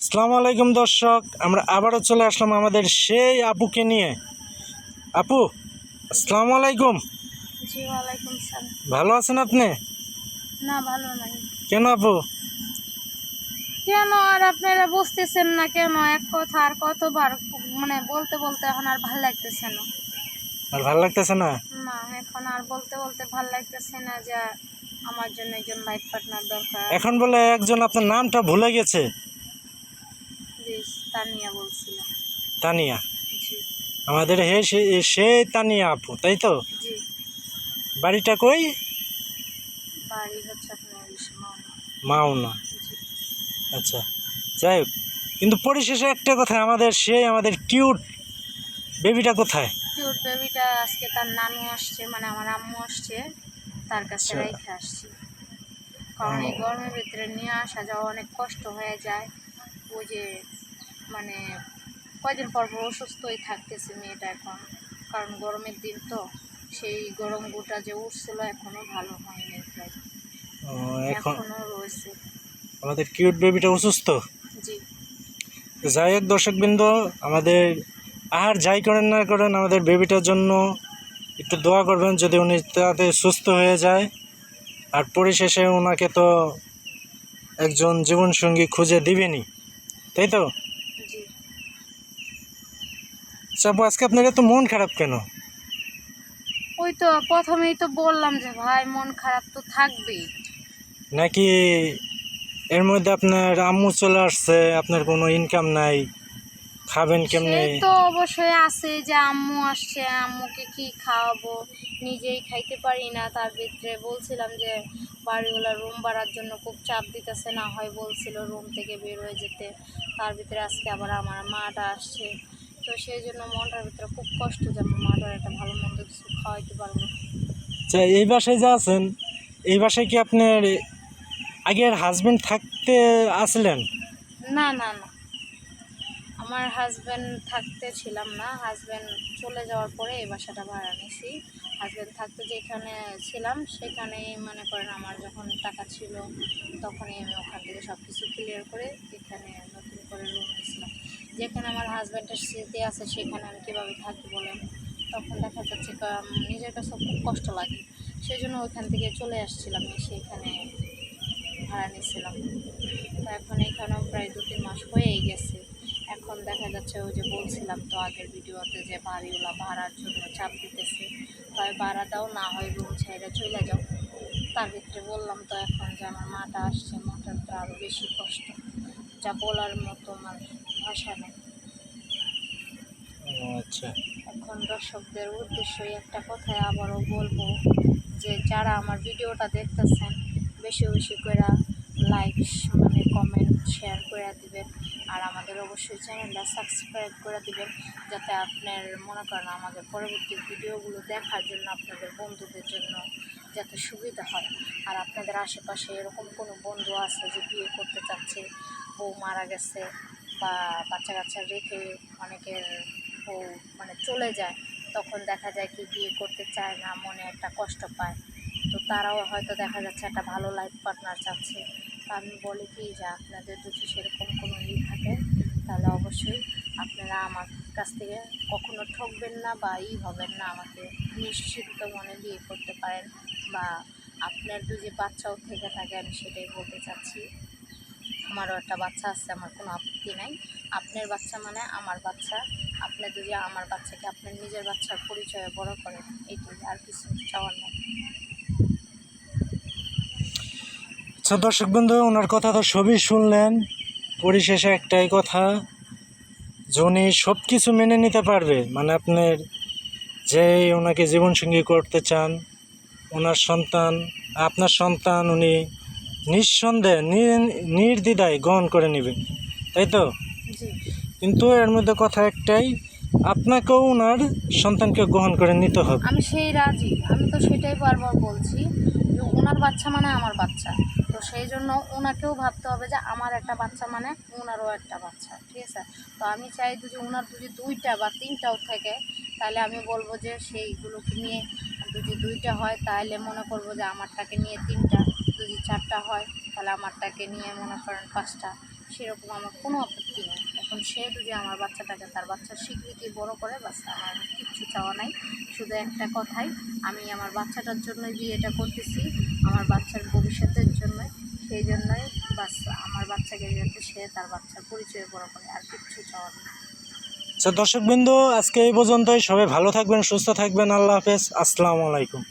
আসসালামু আলাইকুম দর্শক আমরা আবারও চলে আসলাম আমাদের সেই আপুকে নিয়ে। আপু আসসালামু আলাইকুম। সালাম। ভালো আছেন আপনি? না ভালো নাই। কেন আপু? কেন আর আপনারা বুঝতেছেন না কেন? এক কথা আর কতবার মানে বলতে বলতে এখন আর ভালো লাগতেছে না। আর ভালো লাগতেছে না? না এখন আর বলতে বলতে ভালো লাগতেছে না যে আমার জন্য একজন লাইফ পার্টনার দরকার। এখন বলে একজন আপনার নামটা ভুলে গেছে। তানিয়া বলছিলাম তানিয়া? আমাদের হে সে- সেই তানিয়া আপু তাই তো? বাড়িটা কই? বাড়ি হচ্ছে আপনার মাওনা। আচ্ছা যাই হোক। কিন্তু পরিশেষে একটা কথা আমাদের সেই আমাদের কিউট বেবিটা কোথায়? কিউট বেবিটা আজকে তার নানু আসছে মানে আমার আম্মু আসছে তার কাছে আচ্ছা। রেখে আসছি। কারণ এই গরমের ভিতরে নিয়ে আসা যাওয়া অনেক কষ্ট হয়ে যায়। ওই যে মানে কয়দিন পর পর অসুস্থই থাকতেছে মেয়েটা এখন। কারণ গরমের দিন তো সেই গরম গুটা যে উঠছিল এখনও ভালো হয়নি প্রায়। এখন রয়েছে। আমাদের কিউট বেবিটা অসুস্থ? জি। যাই হোক দর্শকবৃন্দ আমাদের আহার যাই করেন না করেন আমাদের বেবিটার জন্য একটু দোয়া করবেন যদি উনি তাতে সুস্থ হয়ে যায়। আর পরিশেষে ওনাকে তো একজন জীবনসঙ্গী খুঁজে দিবেনি তাই তো? চাপু আজকে আপনার এত মন খারাপ কেন? ওই তো প্রথমেই তো বললাম যে ভাই মন খারাপ তো থাকবেই। নাকি এর মধ্যে আপনার আম্মু চলে আসছে আপনার কোনো ইনকাম নাই খাবেন কেমনে? সে তো অবশ্যই আছে যে আম্মু আসছে আম্মুকে কি খাওয়াবো? নিজেই খাইতে পারি না। তার ভিতরে বলছিলাম যে বাড়িওয়ালা রুম ভাড়ার জন্য খুব চাপ দিতেছে না হয় বলছিল রুম থেকে বের হয়ে যেতে। তার ভিতরে আজকে আবার আমার মাটা আসছে। তো সেই জন্য মনটার ভিতরে খুব কষ্ট যে আমার মাটার একটা ভালো মন্দ কিছু খাওয়াইতে পারব। আচ্ছা এই বাসায় যা আছেন এই বাসায় কি আপনার আগের হাজবেন্ড থাকতে আসলেন না না না। আমার হাজব্যান্ড থাকতে ছিলাম না। হাজব্যান্ড চলে যাওয়ার পরে এই বাসাটা ভাড়া নিয়েছি হাজব্যান্ড থাকতে যেখানে ছিলাম সেখানেই মনে করেন আমার যখন টাকা ছিল তখনই আমি ওখান থেকে সব কিছু ক্লিয়ার করে এখানে নতুন করে রুম নিয়েছিলাম। যেখানে আমার হাজব্যান্ডের স্মৃতি আছে, সেখানে আমি কীভাবে থাকি বলেন, তখন দেখা যাচ্ছে নিজের কাছে খুব কষ্ট লাগে। সেই জন্য ওইখান থেকে চলে আসছিলাম, এসে এখানে ভাড়া নিয়েছিলাম। তো এখন এখানেও প্রায় দু তিন মাস হয়েই গেছে। এখন দেখা যাচ্ছে ওই যে বলছিলাম তো আগের ভিডিওতে যে বাড়িওয়ালা ভাড়ার জন্য চাপ দিতেছে। হয় ভাড়া দাও, না হয় রুম ছেড়ে চলে যাও। তার ভিতরে বললাম তো এখন যে আমার মাটা আসছে, মাটার তো আরও বেশি কষ্ট। যা বলার মতো আমার ভাষা নেই। আচ্ছা। এখন দর্শকদের উদ্দেশ্যই একটা কথাই আবারও বলব যে যারা আমার ভিডিওটা দেখতেছেন বেশি বেশি করে লাইক মানে কমেন্ট শেয়ার করে দিবেন। আর আমাদের অবশ্যই চ্যানেলটা সাবস্ক্রাইব করে দিবেন যাতে আপনার মনে করেন আমাদের পরবর্তী ভিডিওগুলো দেখার জন্য আপনাদের বন্ধুদের জন্য যাতে সুবিধা হয়। আর আপনাদের আশেপাশে এরকম কোনো বন্ধু আছে যে বিয়ে করতে চাচ্ছে বউ মারা গেছে বা বাচ্চা কাচ্চা রেখে অনেকের বউ মানে চলে যায়, তখন দেখা যায় কি বিয়ে করতে চায় না, মনে একটা কষ্ট পায়। তো তারাও হয়তো দেখা যাচ্ছে একটা ভালো লাইফ পার্টনার চাচ্ছে। তো আমি বলি কি যে আপনাদের যদি সেরকম কোনো ই থাকে, তাহলে অবশ্যই আপনারা আমার কাছ থেকে কখনো ঠকবেন না বা ই হবেন না আমাকে। নিশ্চিন্ত মনে বিয়ে করতে পারেন বা আপনার যদি বাচ্চাও থেকে থাকে, আমি সেটাই বলতে চাচ্ছি। আমারও একটা বাচ্চা আছে, আমার কোনো আপত্তি নাই। আপনার বাচ্চা মানে আমার বাচ্চা। আপনি যদি আমার বাচ্চাকে আপনার নিজের বাচ্চার পরিচয়ে বড় করেন এইটুকু আর কিছু চাওয়ার নেই। আচ্ছা দর্শক বন্ধু, ওনার কথা তো সবই শুনলেন। পরিশেষে একটাই কথা উনি সব কিছু মেনে নিতে পারবে। মানে আপনার যে ওনাকে জীবনসঙ্গী করতে চান, ওনার সন্তান, আপনার সন্তান উনি নিঃসন্দেহে নির্দ্বিধায় গ্রহণ করে নেবেন তাই তো? কিন্তু এর মধ্যে কথা একটাই আপনাকেও ওনার সন্তানকে গ্রহণ করে নিতে হবে। আমি সেই রাজি। আমি তো সেটাই বারবার বলছি যে ওনার বাচ্চা মানে আমার বাচ্চা। তো সেই জন্য ওনাকেও ভাবতে হবে যে আমার একটা বাচ্চা মানে ওনারও একটা বাচ্চা ঠিক আছে? তো আমি চাই যদি ওনার যদি দুইটা বা তিনটাও থাকে তাহলে আমি বলব যে সেইগুলোকে নিয়ে যদি দুইটা হয় তাহলে মনে করব যে আমারটাকে নিয়ে তিনটা। যদি চারটা হয়, তাহলে আমারটাকে নিয়ে মনে করেন পাঁচটা। সেরকম আমার কোনো আপত্তি নেই। এখন সে যদি আমার বাচ্চাটাকে, তার বাচ্চার স্বীকৃতি বড় করে, বাস আমার কিচ্ছু চাওয়া নাই। শুধু একটা কথাই, আমি আমার বাচ্চাটার জন্যই বিয়েটা করতেছি, আমার বাচ্চার ভবিষ্যতের জন্য সেই জন্যই বাস আমার বাচ্চাকে যাতে সে তার বাচ্চার পরিচয় বড় করে, আর কিচ্ছু চাওয়া নেই। আচ্ছা দর্শকবৃন্দ, আজকে এই পর্যন্তই। সবাই ভালো থাকবেন, সুস্থ থাকবেন। আল্লাহ হাফেজ। আসসালামু আলাইকুম।